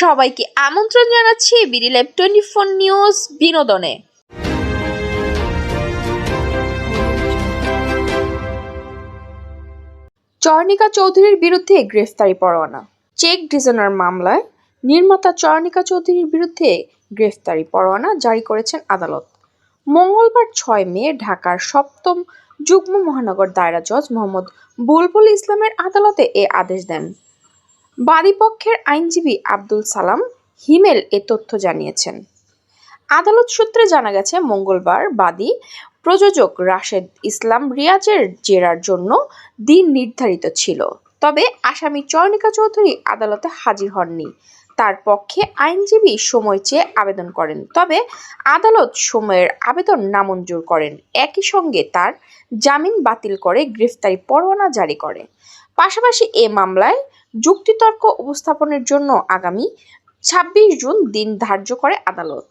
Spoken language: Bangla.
সবাইকে আমন্ত্রণ জানাচ্ছি বিডি টোয়েন্টি ফোর নিউজ বিনোদনে। চয়নিকা চৌধুরীর বিরুদ্ধে গ্রেফতারি পরোয়ানা। চেক ডিজাইনার মামলায় নির্মাতা চয়নিকা চৌধুরীর বিরুদ্ধে গ্রেফতারি পরোয়ানা জারি করেছেন আদালত। মঙ্গলবার ছয় মে ঢাকার সপ্তম যুগ্ম মহানগর দায়রা জজ মোহাম্মদ বুলবুল ইসলামের আদালতে এ আদেশ দেন। বাদীপক্ষের আইনজীবী আব্দুল সালাম হিমেল এ তথ্য জানিয়েছেন। আদালত সূত্রে জানা গেছে, মঙ্গলবার বাদী প্রযোজক রাশেদ ইসলাম রিয়াজের জেরার জন্য দিন নির্ধারিত ছিল। তবে আসামি চয়নিকা চৌধুরী আদালতে হাজির হননি। তার পক্ষে আইনজীবী সময় চেয়ে আবেদন করেন। তবে আদালত সময়ের আবেদন নামঞ্জুর করেন। একই সঙ্গে তার জামিন বাতিল করে গ্রেফতারি পরোয়ানা জারি করে। পাশাপাশি এ মামলায় যুক্তিতর্ক উপস্থাপনের জন্য আগামী ছাব্বিশ জুন দিন ধার্য করে আদালত।